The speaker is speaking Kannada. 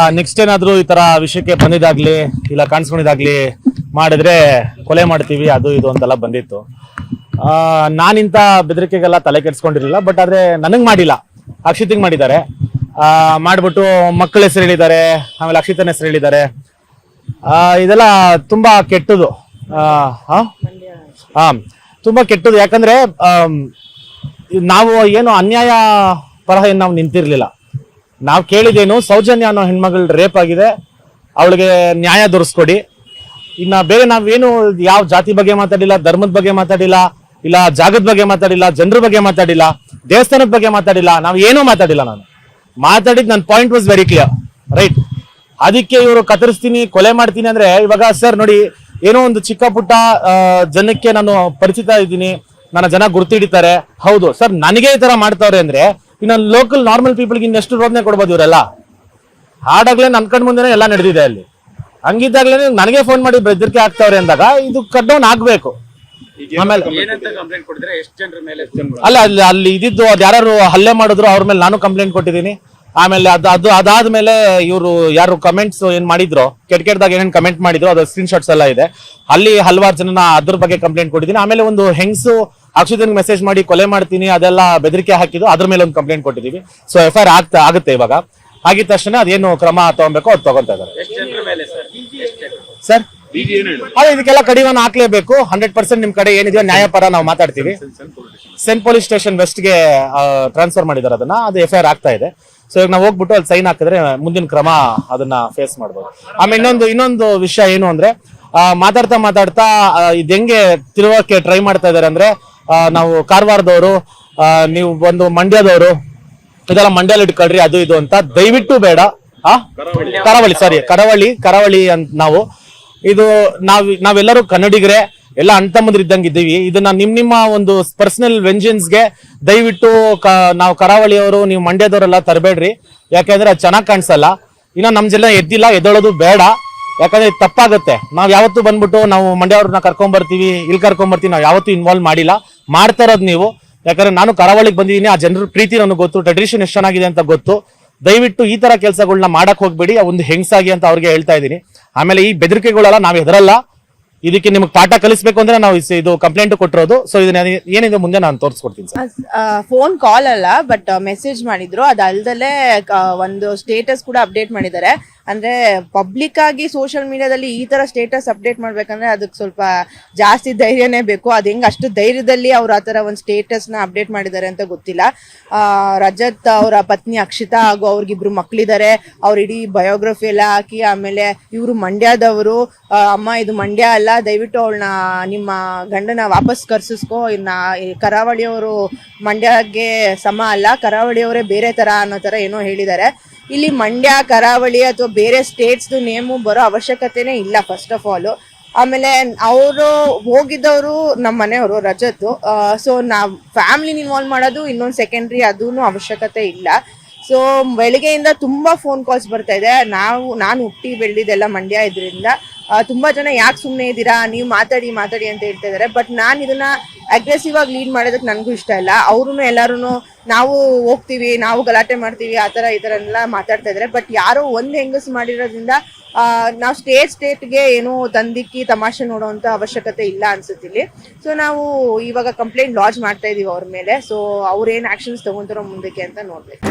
ನೆಕ್ಸ್ಟ್ ಏನಾದ್ರು ಈ ತರ ವಿಷಯಕ್ಕೆ ಬಂದಿದಾಗ್ಲಿ ಇಲ್ಲ ಕಾಣಿಸ್ಕೊಂಡಿದ್ದಾಗ್ಲಿ ಮಾಡಿದ್ರೆ ಕೊಲೆ ಮಾಡ್ತೀವಿ, ಅದು ಇದು ಅಂತೆಲ್ಲ ಬಂದಿತ್ತು. ನಾನಿಂತ ಬೆದರಿಕೆಗೆಲ್ಲ ತಲೆ ಕೆಡ್ಸ್ಕೊಂಡಿರ್ಲಿಲ್ಲ ಬಟ್ ಆದ್ರೆ ನನಗ್ ಮಾಡಿಲ್ಲ. ಅಕ್ಷಿತಿಗೆ ಮಾಡಿದ್ದಾರೆ. ಮಾಡ್ಬಿಟ್ಟು ಮಕ್ಕಳ ಹೆಸರು ಹೇಳಿದ್ದಾರೆ, ಆಮೇಲೆ ಅಕ್ಷಿತನ ಹೆಸರು ಹೇಳಿದ್ದಾರೆ. ಇದೆಲ್ಲ ತುಂಬಾ ಕೆಟ್ಟದು? ಹಾ ತುಂಬಾ ಕೆಟ್ಟದು ಯಾಕಂದ್ರೆ ನಾವು ಏನು ಅನ್ಯಾಯ ಪರ ಏನು ನಾವು ನಿಂತಿರ್ಲಿಲ್ಲ. ನಾವು ಕೇಳಿದೇನು ಸೌಜನ್ಯ ಅನ್ನೋ ಹೆಣ್ಮಗಳು ರೇಪ್ ಆಗಿದೆ, ಅವಳಿಗೆ ನ್ಯಾಯ ದೊರಸ್ಕೊಡಿ. ಇನ್ನ ಬೇರೆ ನಾವೇನು ಯಾವ ಜಾತಿ ಬಗ್ಗೆ ಮಾತಾಡಿಲ್ಲ, ಧರ್ಮದ ಬಗ್ಗೆ ಮಾತಾಡಿಲ್ಲ, ಇಲ್ಲ ಜಾಗದ ಬಗ್ಗೆ ಮಾತಾಡಿಲ್ಲ, ಜನರ ಬಗ್ಗೆ ಮಾತಾಡಿಲ್ಲ, ದೇವಸ್ಥಾನದ ಬಗ್ಗೆ ಮಾತಾಡಿಲ್ಲ, ನಾವು ಏನೂ ಮಾತಾಡಿಲ್ಲ ನಾನು. ಮಾತಾಡಿದ್ ನನ್ನ point was very clear right ಅದಕ್ಕೆ ಇವರು ಕತ್ತರಿಸ್ತೀನಿ, ಕೊಲೆ ಮಾಡ್ತೀನಿ ಅಂದ್ರೆ ಇವಾಗ ಸರ್ ನೋಡಿ, ಏನೋ ಒಂದು ಚಿಕ್ಕ ಪುಟ್ಟ ಜನಕ್ಕೆ ನಾನು ಪರಿಚಿತ ಇದ್ದೀನಿ, ನನ್ನ ಜನ ಗುರ್ತಿಡಿತಾರೆ ಹೌದು, ಸರ್, ನನಗೆ ಈ ತರ ಮಾಡ್ತಾವ್ರೆ ಅಂದ್ರೆ ಇನ್ನು ಲೋಕಲ್ ನಾರ್ಮಲ್ ಪೀಪಲ್ಗೆ ಇನ್ನೆಷ್ಟು ರೋದನೆ ಕೊಡ್ಬೋದು ಇವರೆಲ್ಲ? ಹಾಡಾಗ್ಲೇ ನನ್ ಕಣ್ ಮುಂದೆನೆ ಎಲ್ಲ ನಡೆದಿದೆ ಅಲ್ಲಿ. ಹಂಗಿದ್ದಾಗ್ಲೇ ನನಗೆ ಫೋನ್ ಮಾಡಿ ಬೆದರಿಕೆ ಆಗ್ತಾವ್ರೆ ಅಂದಾಗ ಇದು ಕಟ್ ಡೌನ್ ಆಗ್ಬೇಕು ಆಮೇಲೆ ಅಲ್ಲ ಅಲ್ಲಿ ಅಲ್ಲಿ ಇದ್ದು ಅದ್ ಯಾರು ಹಲ್ಲೆ ಮಾಡಿದ್ರು ಅವ್ರ ಮೇಲೆ ನಾನು ಕಂಪ್ಲೇಂಟ್ ಕೊಟ್ಟಿದ್ದೀನಿ. ಆಮೇಲೆ ಅದು ಅದು ಅದಾದ್ಮೇಲೆ ಇವರು ಯಾರು ಕಮೆಂಟ್ಸ್ ಏನ್ ಮಾಡಿದ್ರು ಕೆಟ್ಟ ಕೆಟ್ಟದಾಗ ಏನೇನ್ ಕಮೆಂಟ್ ಮಾಡಿದ್ರು ಅದು ಸ್ಕ್ರೀನ್ ಶಾಟ್ಸ್ ಎಲ್ಲ ಇದೆ. ಅಲ್ಲಿ ಹಲವಾರು ಜನ ಅದ್ರ ಬಗ್ಗೆ ಕಂಪ್ಲೇಂಟ್ ಕೊಟ್ಟಿದ್ದೀನಿ. ಆಮೇಲೆ ಒಂದು ಹೆಂಗ್ಸು ಅಕ್ಷಿತನ್ ಮೆಸೇಜ್ ಮಾಡಿ, ಕೊಲೆ ಮಾಡ್ತೀನಿ, ಅದೆಲ್ಲ ಬೆದರಿಕೆ ಹಾಕಿದ್ದು, ಅದ್ರ ಮೇಲೆ ಒಂದು ಕಂಪ್ಲೇಂಟ್ ಕೊಟ್ಟಿದ್ದೀವಿ. ಸೊ ಎಫ್ ಐ ಆರ್ ಆಗ್ತಾ, ಆಗುತ್ತೆ ಇವಾಗ. ಆಗಿದ ತಕ್ಷಣ ಅದೇನು ಕ್ರಮ ತಗೊಬೇಕು ಅದು ತಗೊಂತಾ ಇದ್ದಾರೆ. ಸರ್ ಅದೇ, ಇದಕ್ಕೆಲ್ಲ ಕಡಿವಾಣ ಹಾಕ್ಲೇಬೇಕು. ಹಂಡ್ರೆಡ್ ಪರ್ಸೆಂಟ್ ನಿಮ್ ಕಡೆ ಏನಿದೆಯೋ ನ್ಯಾಯಪರ ನಾವು ಮಾತಾಡ್ತೀವಿ. ಸೆಂಟ್ ಪೊಲೀಸ್ ಸ್ಟೇಷನ್ ವೆಸ್ಟ್ಗೆ ಟ್ರಾನ್ಸ್ಫರ್ ಮಾಡಿದಾರೆ ಅದನ್ನ. ಅದು ಎಫ್ ಐ ಆರ್ ಆಗ್ತಾ ಇದೆ. ಸೊ ಈಗ ನಾವು ಹೋಗ್ಬಿಟ್ಟು ಅಲ್ಲಿ ಸೈನ್ ಹಾಕಿದ್ರೆ ಮುಂದಿನ ಕ್ರಮ ಅದನ್ನ ಫೇಸ್ ಮಾಡ್ಬೋದು. ಆಮೇಲೆ ಇನ್ನೊಂದು ಇನ್ನೊಂದು ವಿಷಯ ಏನು ಅಂದ್ರೆ ಮಾತಾಡ್ತಾ ಮಾತಾಡ್ತಾ ಇದು ಹೆಂಗೆ ತಿರುವಕ್ಕೆ ಟ್ರೈ ಮಾಡ್ತಾ ಇದಾರೆ ಅಂದ್ರೆ ನಾವು ಕಾರವಾರದವರು ನೀವು ಒಂದು ಮಂಡ್ಯದವರು ಇದೆಲ್ಲ ಮಂಡ್ಯಲ್ಲಿ ಇಟ್ಕೊಳ್ರಿ ಅದು ಇದು ಅಂತ. ದಯವಿಟ್ಟು ಬೇಡ. ಆ? ಕರಾವಳಿ. ಸಾರಿ ಕರಾವಳಿ. ಕರಾವಳಿ ಅಂತ ನಾವು. ಇದು ನಾವ್ ನಾವೆಲ್ಲರೂ ಕನ್ನಡಿಗರೇ ಎಲ್ಲ ಅಣ್ತಮ್ಮಂದ್ರ ಇದ್ದಂಗೆ ಇದ್ದೀವಿ. ಇದನ್ನ ನಿಮ್ ನಿಮ್ಮ ಒಂದು ಪರ್ಸನಲ್ಗೆ ದಯವಿಟ್ಟು ನಾವು ಕರಾವಳಿಯವರು ನೀವು ಮಂಡ್ಯದವರೆಲ್ಲ ತರಬೇಡ್ರಿ. ಯಾಕಂದ್ರೆ ಅದು ಚೆನ್ನಾಗಿ ಕಾಣಿಸಲ್ಲ. ಇನ್ನ ನಮ್ ಜನ ಎದ್ದಿಲ್ಲ ಎದ್ದೋಳೋದು ಬೇಡ. ಯಾಕಂದ್ರೆ ತಪ್ಪಾಗುತ್ತೆ. ನಾವ್ ಯಾವತ್ತು ಬಂದ್ಬಿಟ್ಟು ನಾವು ಮಂಡ್ಯವ್ರನ್ನ ಕರ್ಕೊಂಡ್ ಬರ್ತೀವಿ, ಇಲ್ಲಿ ಕರ್ಕೊಂಡ್ ಬರ್ತೀವಿ, ನಾವು ಯಾವತ್ತೂ ಇನ್ವಾಲ್ವ್ ಮಾಡಿಲ್ಲ. ಮಾಡ್ತಾ ಇರೋದು ನೀವು. ಯಾಕಂದ್ರೆ ನಾನು ಕರಾವಳಿಗೆ ಬಂದಿದ್ದೀನಿ, ಆ ಜನರ ಪ್ರೀತಿ ನನಗೆ ಗೊತ್ತು ಟ್ರೆಡಿಷನ್ ಎಷ್ಟು ಚೆನ್ನಾಗಿದೆ ಅಂತ ಗೊತ್ತು. ದಯವಿಟ್ಟು ಈ ತರ ಕೆಲಸಗಳನ್ನ ಮಾಡಕ್ ಹೋಗ್ಬೇಡಿ ಒಂದು ಹೆಂಗ್ಸಾಗಿ ಅಂತ ಅವ್ರಿಗೆ ಹೇಳ್ತಾ ಇದ್ದೀನಿ. ಆಮೇಲೆ ಈ ಬೆದರಿಕೆಗಳೆಲ್ಲ ನಾವು ಹೆದರಲ್ಲ. ಇದಕ್ಕೆ ನಿಮ್ಗೆ ಪಾಠ ಕಲಿಸ್ಬೇಕು ಅಂದ್ರೆ ನಾವು ಇದು ಕಂಪ್ಲೇಂಟ್ ಕೊಟ್ಟಿರೋದು. ಸೊ ಇದನ್ನ ಏನಿದೆ ಮುಂದೆ ನಾನು ತೋರಿಸ್ಕೊಡ್ತೀನಿ ಸರ್. ಫೋನ್ ಕಾಲ್ ಅಲ್ಲ ಬಟ್ ಮೆಸೇಜ್ ಮಾಡಿದ್ರು. ಅದಲ್ದಲ್ಲೇ ಒಂದು ಸ್ಟೇಟಸ್ ಕೂಡ ಅಪ್ಡೇಟ್ ಮಾಡಿದ್ದಾರೆ. ಅಂದ್ರೆ ಪಬ್ಲಿಕ್ ಆಗಿ ಸೋಷಿಯಲ್ ಮೀಡಿಯಾದಲ್ಲಿ ಈ ತರ ಸ್ಟೇಟಸ್ ಅಪ್ಡೇಟ್ ಮಾಡ್ಬೇಕಂದ್ರೆ ಅದಕ್ಕೆ ಸ್ವಲ್ಪ ಜಾಸ್ತಿ ಧೈರ್ಯನೇ ಬೇಕು. ಅದ್ ಹೆಂಗ್ ಅಷ್ಟು ಧೈರ್ಯದಲ್ಲಿ ಅವ್ರು ಆ ತರ ಒಂದು ಸ್ಟೇಟಸ್ನ ಅಪ್ಡೇಟ್ ಮಾಡಿದ್ದಾರೆ ಅಂತ ಗೊತ್ತಿಲ್ಲ. ಆ, ರಜತ್ ಅವರ ಪತ್ನಿ ಅಕ್ಷಿತಾ ಹಾಗೂ ಅವ್ರಿಗಿಬ್ರು ಮಕ್ಳಿದ್ದಾರೆ ಅವ್ರ ಇಡೀ ಬಯೋಗ್ರಫಿ ಎಲ್ಲ ಹಾಕಿ ಆಮೇಲೆ ಇವರು ಮಂಡ್ಯದವರು ಅಮ್ಮ ಇದು ಮಂಡ್ಯ ಅಲ್ಲ ದಯವಿಟ್ಟು ಅವಳನ್ನ ನಿಮ್ಮ ಗಂಡನ ವಾಪಸ್ ಕರ್ಸಿಸ್ಕೋ. ಇನ್ನ ಕರಾವಳಿಯವರು ಮಂಡ್ಯಗೆ ಸಮ ಅಲ್ಲ ಕರಾವಳಿಯವರೇ ಬೇರೆ ತರ ಅನ್ನೋ ತರ ಏನೋ ಹೇಳಿದ್ದಾರೆ. ಇಲ್ಲಿ ಮಂಡ್ಯ, ಕರಾವಳಿ ಅಥವಾ ಬೇರೆ ಸ್ಟೇಟ್ಸ್ದು ನೇಮು ಬರೋ ಅವಶ್ಯಕತೆನೇ ಇಲ್ಲ ಫಸ್ಟ್ ಆಫ್ ಆಲ್ ಆಮೇಲೆ ಅವರು ಹೋಗಿದ್ದವರು ನಮ್ಮ ಮನೆಯವರು ರಜತ್ ಸೊ ನಾವ್ ಫ್ಯಾಮ್ಲಿನ ಇನ್ವಾಲ್ವ್ ಮಾಡೋದು ಇನ್ನೊಂದು ಸೆಕೆಂಡ್ರಿ ಅದೂ ಅವಶ್ಯಕತೆ ಇಲ್ಲ. ಸೊ ಬೆಳಿಗ್ಗೆಯಿಂದ ತುಂಬಾ ಫೋನ್ ಕಾಲ್ಸ್ ಬರ್ತಾ ಇದೆ. ನಾವು, ನಾನು ಹುಟ್ಟಿ ಬೆಳೆದಿದ್ದೆಲ್ಲ ಮಂಡ್ಯ ಇದರಿಂದ ತುಂಬಾ ಜನ ಯಾಕೆ ಸುಮ್ಮನೆ ಇದ್ದೀರಾ ನೀವು ಮಾತಾಡಿ ಮಾತಾಡಿ ಅಂತ ಹೇಳ್ತಾ ಇದಾರೆ. ಬಟ್ ನಾನು ಇದನ್ನ ಅಗ್ರೆಸಿವ್ ಆಗಿ ಲೀಡ್ ಮಾಡೋದಕ್ಕೆ ನನಗೂ ಇಷ್ಟ ಇಲ್ಲ. ಅವ್ರೂ ಎಲ್ಲರೂ ನಾವು ಹೋಗ್ತೀವಿ, ನಾವು ಗಲಾಟೆ ಮಾಡ್ತೀವಿ, ಆ ಥರ ಈ ಥರ ಎಲ್ಲ ಮಾತಾಡ್ತಾ ಇದ್ದಾರೆ ಬಟ್ ಯಾರೋ ಒಂದು ಹೆಂಗಸ್ ಮಾಡಿರೋದ್ರಿಂದ ನಾವು ಸ್ಟೇಟ್ ಸ್ಟೇಟ್ಗೆ ಏನೋ ತಂದಿಕ್ಕಿ ತಮಾಷೆ ನೋಡೋವಂಥ ಅವಶ್ಯಕತೆ ಇಲ್ಲ ಅನ್ಸುತ್ತಿಲ್ಲಿ ಸೊ ನಾವು ಇವಾಗ ಕಂಪ್ಲೇಂಟ್ ಲಾಂಚ್ ಮಾಡ್ತಾ ಇದೀವಿ ಅವ್ರ ಮೇಲೆ. ಸೊ ಅವ್ರೇನು ಆಕ್ಷನ್ಸ್ ತಗೊಂತಾರೋ ಮುಂದಕ್ಕೆ ಅಂತ ನೋಡ್ಬೇಕು.